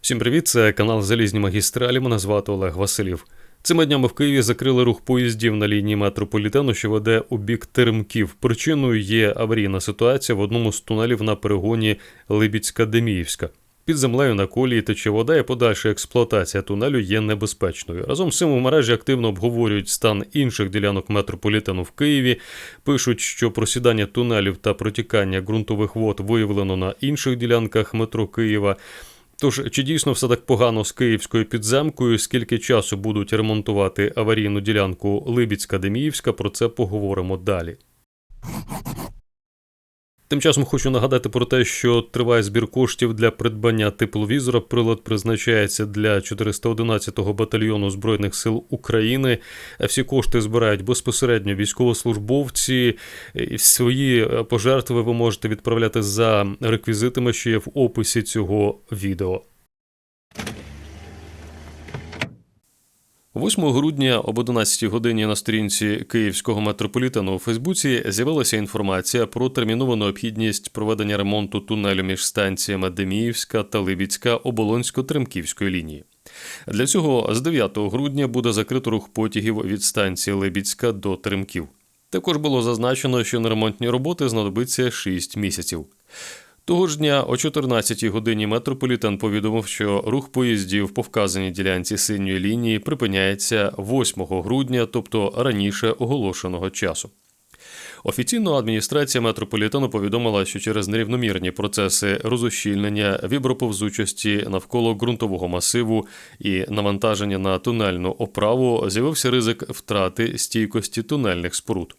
Всім привіт, це канал Залізні магістралі. Мене звати Олег Василів. Цими днями в Києві закрили рух поїздів на лінії метрополітену, що веде у бік Теремків. Причиною є аварійна ситуація в одному з тунелів на перегоні Либіцька-Деміївська. Під землею на колії тече вода і подальша експлуатація тунелю є небезпечною. Разом з цим у мережі активно обговорюють стан інших ділянок метрополітену в Києві. Пишуть, що просідання тунелів та протікання ґрунтових вод виявлено на інших ділянках метро Києва. Тож, чи дійсно все так погано з київською підземкою? Скільки часу будуть ремонтувати аварійну ділянку Либіцька-Деміївська? Про це поговоримо далі. Тим часом хочу нагадати про те, що триває збір коштів для придбання тепловізора. Прилад призначається для 411-го батальйону збройних сил України. Всі кошти збирають безпосередньо військовослужбовці. Свої пожертви ви можете відправляти за реквізитами, що є в описі цього відео. 8 грудня об 11 годині на сторінці Київського метрополітену у Фейсбуці з'явилася інформація про термінову необхідність проведення ремонту тунелю між станціями Деміївська та Либіцька Оболонсько-Тремківської лінії. Для цього з 9 грудня буде закрито рух потягів від станції Либіцька до Теремків. Також було зазначено, що на ремонтні роботи знадобиться 6 місяців. Того ж дня о 14-й годині метрополітен повідомив, що рух поїздів по вказаній ділянці синьої лінії припиняється 8 грудня, тобто раніше оголошеного часу. Офіційно адміністрація метрополітену повідомила, що через нерівномірні процеси розущільнення, віброповзучості навколо ґрунтового масиву і навантаження на тунельну оправу з'явився ризик втрати стійкості тунельних споруд.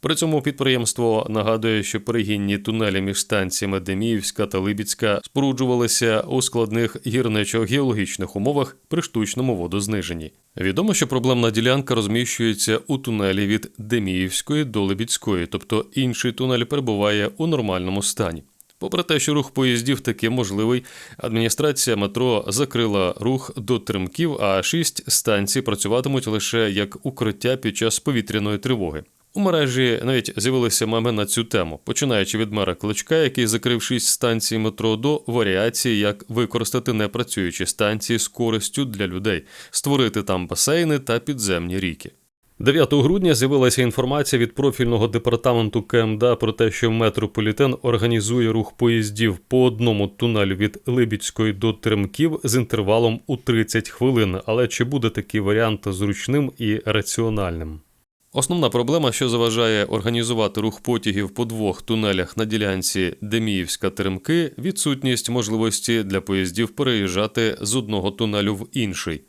При цьому підприємство нагадує, що перегінні тунелі між станціями Деміївська та Либіцька споруджувалися у складних гірничо-геологічних умовах при штучному водозниженні. Відомо, що проблемна ділянка розміщується у тунелі від Деміївської до Либіцької, тобто інший тунель перебуває у нормальному стані. Попри те, що рух поїздів таки можливий, адміністрація метро закрила рух до Тремків, а шість станцій працюватимуть лише як укриття під час повітряної тривоги. У мережі навіть з'явилися меми на цю тему, починаючи від мера Кличка, який закрив шість станцій метро до варіації, як використати непрацюючі станції з користю для людей, створити там басейни та підземні ріки. 9 грудня з'явилася інформація від профільного департаменту КМДА про те, що метрополітен організує рух поїздів по одному тунелю від Либідської до Теремків з інтервалом у 30 хвилин. Але чи буде такий варіант зручним і раціональним? Основна проблема, що заважає організувати рух потягів по двох тунелях на ділянці Деміївська Теремки, відсутність можливості для поїздів переїжджати з одного тунелю в інший.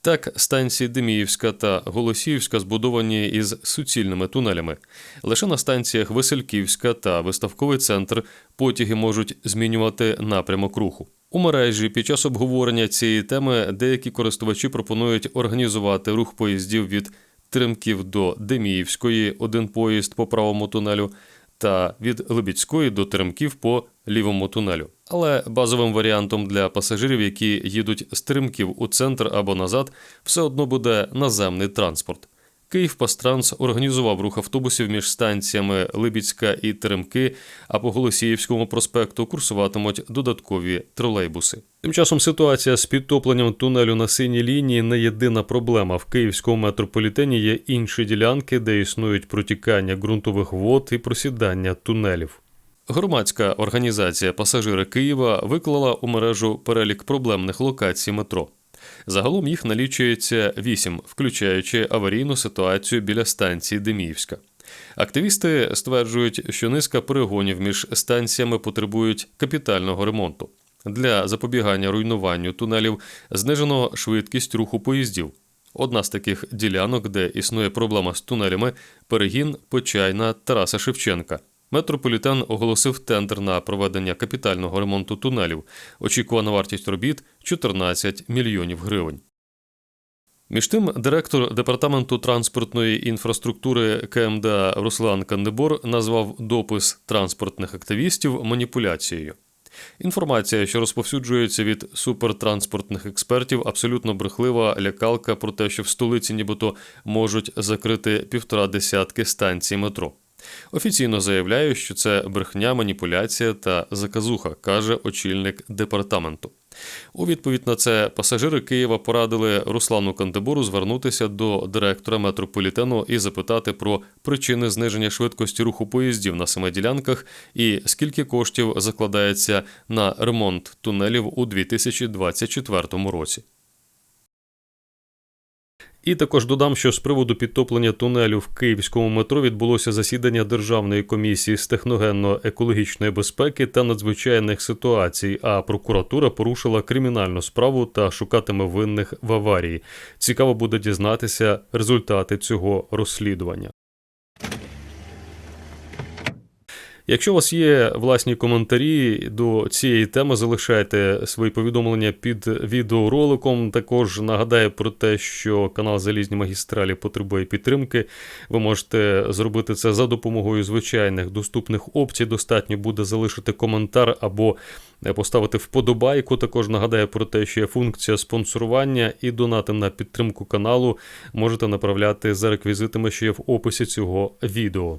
Так, станції Деміївська та Голосіївська збудовані із суцільними тунелями. Лише на станціях Весельківська та Виставковий центр потяги можуть змінювати напрямок руху. У мережі під час обговорення цієї теми деякі користувачі пропонують організувати рух поїздів від Теремків до Деміївської один поїзд по правому тунелю, та від Либідської до Теремків по лівому тунелю. Але базовим варіантом для пасажирів, які їдуть з Теремків у центр або назад, все одно буде наземний транспорт. Київпастранс організував рух автобусів між станціями Либідська і Теремки, а по Голосіївському проспекту курсуватимуть додаткові тролейбуси. Тим часом ситуація з підтопленням тунелю на синій лінії не єдина проблема. В київському метрополітені є інші ділянки, де існують протікання ґрунтових вод і просідання тунелів. Громадська організація Пасажири Києва виклала у мережу перелік проблемних локацій метро. Загалом їх налічується вісім, включаючи аварійну ситуацію біля станції Деміївська. Активісти стверджують, що низка перегонів між станціями потребують капітального ремонту. Для запобігання руйнуванню тунелів знижено швидкість руху поїздів. Одна з таких ділянок, де існує проблема з тунелями, перегін Почайна Тараса Шевченка. Метрополітен оголосив тендер на проведення капітального ремонту тунелів. Очікувана вартість робіт 14 мільйонів гривень. Між тим, директор департаменту транспортної інфраструктури КМДА Руслан Кандебор назвав допис транспортних активістів маніпуляцією. Інформація, що розповсюджується від супертранспортних експертів, абсолютно брехлива лякалка про те, що в столиці нібито можуть закрити півтора десятки станцій метро. Офіційно заявляю, що це брехня, маніпуляція та заказуха, каже очільник департаменту. У відповідь на це пасажири Києва порадили Руслану Кандебуру звернутися до директора метрополітену і запитати про причини зниження швидкості руху поїздів на семи ділянках і скільки коштів закладається на ремонт тунелів у 2024 році. І також додам, що з приводу підтоплення тунелю в київському метро відбулося засідання Державної комісії з техногенно-екологічної безпеки та надзвичайних ситуацій. А прокуратура порушила кримінальну справу та шукатиме винних в аварії. Цікаво буде дізнатися результати цього розслідування. Якщо у вас є власні коментарі до цієї теми, залишайте свої повідомлення під відеороликом. Також нагадаю про те, що канал Залізні магістралі потребує підтримки. Ви можете зробити це за допомогою звичайних доступних опцій. Достатньо буде залишити коментар або поставити вподобайку. Також нагадаю про те, що є функція спонсорування і донати на підтримку каналу можете направляти за реквізитами, що є в описі цього відео.